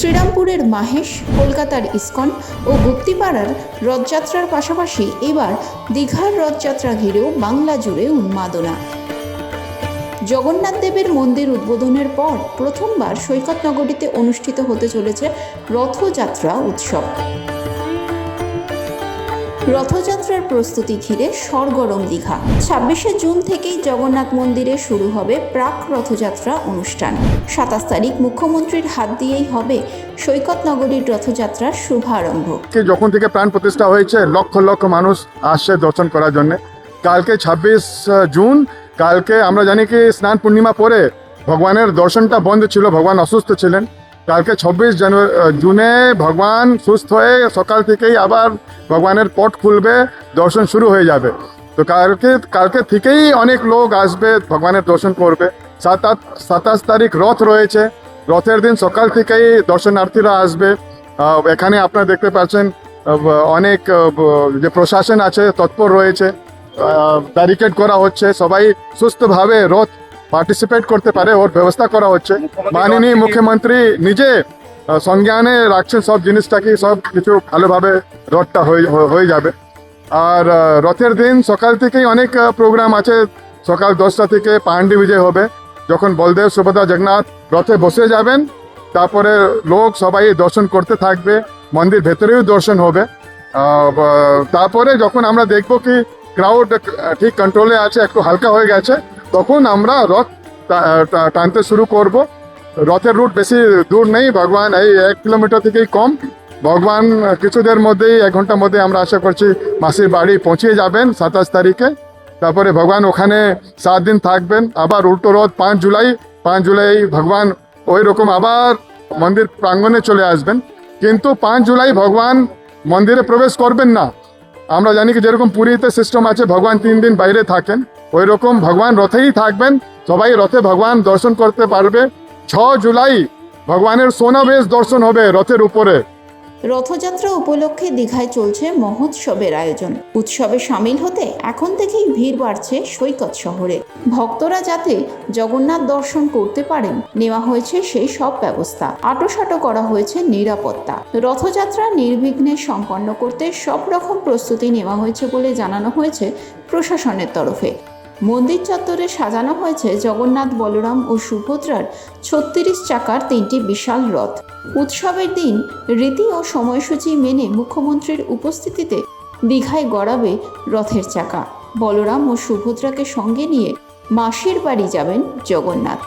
শ্রীরামপুরের মাহেশ, কলকাতার ইস্কন ও গুপ্তিপাড়ার রথযাত্রার পাশাপাশি এবার দীঘার রথযাত্রা ঘিরেও বাংলা জুড়ে উন্মাদনা। জগন্নাথ দেবের মন্দির উদ্বোধনের পর প্রথমবার সৈকতনগরীতে অনুষ্ঠিত হতে চলেছে রথযাত্রা উৎসব। রথযাত্রার প্রস্তুতি ঘিরে সরগরম দীঘা। ছাব্বিশে জুন থেকেই জগন্নাথ মন্দিরে শুরু হবে প্রাক রথযাত্রা অনুষ্ঠান। সাতাশ তারিখ মুখ্যমন্ত্রীর হাত দিয়েই হবে সৈকত নগরীর রথযাত্রার শুভারম্ভ। যখন থেকে প্রাণ প্রতিষ্ঠা হয়েছে, লক্ষ লক্ষ মানুষ আসছে দর্শন করার জন্য। কালকে ছাব্বিশ জুন, কালকে আমরা জানি কি স্নান পূর্ণিমা পরে ভগবানের দর্শনটা বন্ধ ছিল, ভগবান অসুস্থ ছিলেন। কালকে ছাব্বিশ জানুয়ারি জুনে ভগবান সুস্থ হয়ে সকাল থেকেই আবার ভগবানের পট খুলবে, দর্শন শুরু হয়ে যাবে। তো কালকে কালকে থেকেই অনেক লোক আসবে, ভগবানের দর্শন করবে। সাত আট সাতাশ তারিখ রথ রয়েছে। রথের দিন সকাল থেকেই দর্শনার্থীরা আসবে। এখানে আপনারা দেখতে পাচ্ছেন অনেক যে প্রশাসন আছে, তৎপর রয়েছে। ব্যারিকেড করা হচ্ছে। সবাই সুস্থভাবে রথ পার্টিসিপেট করতে পারে ওর ব্যবস্থা করা হচ্ছে। মাননীয় মুখ্যমন্ত্রী নিজে সংজ্ঞানে রাখছেন সব জিনিসটাকে সব কিছু ভালোভাবে রথটা হয়ে হয়ে যাবে। আর রথের দিন সকাল থেকেই অনেক প্রোগ্রাম আছে। সকাল দশটা থেকে পাহান্ডি বিজয় হবে। যখন বলদেব সুভদ্রা জগন্নাথ রথে বসে যাবেন তারপরে লোক সবাই দর্শন করতে থাকবে মন্দির ভেতরেও দর্শন হবে। তারপরে যখন আমরা দেখব কি ক্রাউড ঠিক কন্ট্রোলে আছে একটু হালকা হয়ে গেছে তখন আমরা রথ টানতে শুরু করব। রথের রুট বেশি দূর নেই, ভগবান এই এক কিলোমিটার থেকেই কম। ভগবান কিছুদের মধ্যেই, এক ঘণ্টার মধ্যে আমরা আশা করছি মাসির বাড়ি পৌঁছে যাবেন সাতাশ তারিখে। তারপরে ভগবান ওখানে সাত দিন থাকবেন। আবার উল্টো রথ পাঁচ জুলাই পাঁচ জুলাই ভগবান ওই রকম আবার মন্দির প্রাঙ্গণে চলে আসবেন। কিন্তু পাঁচ জুলাই ভগবান মন্দিরে প্রবেশ করবেন না। আমরা জানি কি যেরকম পুরীতে সিস্টেম আছে, ভগবান তিন দিন বাইরে থাকেন ওই রকম ভগবান রথেই থাকবেন, সবাই রথে ভগবান দর্শন করতে পারবে। ছ জুলাই, ভগবানের সোনা বেশ দর্শন হবে রথের উপরে। রথযাত্রা উপলক্ষে দীঘায় চলছে মহোৎসবের আয়োজন। উৎসবে সামিল হতে এখন থেকেই ভিড় বাড়ছে সৈকত শহরে। ভক্তরা যাতে জগন্নাথ দর্শন করতে পারেন, নেওয়া হয়েছে সেই সব ব্যবস্থা। আটোসাটো করা হয়েছে নিরাপত্তা। রথযাত্রা নির্বিঘ্নে সম্পন্ন করতে সব রকম প্রস্তুতি নেওয়া হয়েছে বলে জানানো হয়েছে প্রশাসনের তরফে। মন্দির চত্বরে সাজানো হয়েছে জগন্নাথ, বলরাম ও সুভদ্রার ছত্রিশ চাকার তিনটি বিশাল রথ। উৎসবের দিন রীতি ও সময়সূচি মেনে মুখ্যমন্ত্রীর উপস্থিতিতে দীঘায় গড়াবে রথের চাকা। বলরাম ও সুভদ্রাকে সঙ্গে নিয়ে মাসির বাড়ি যাবেন জগন্নাথ।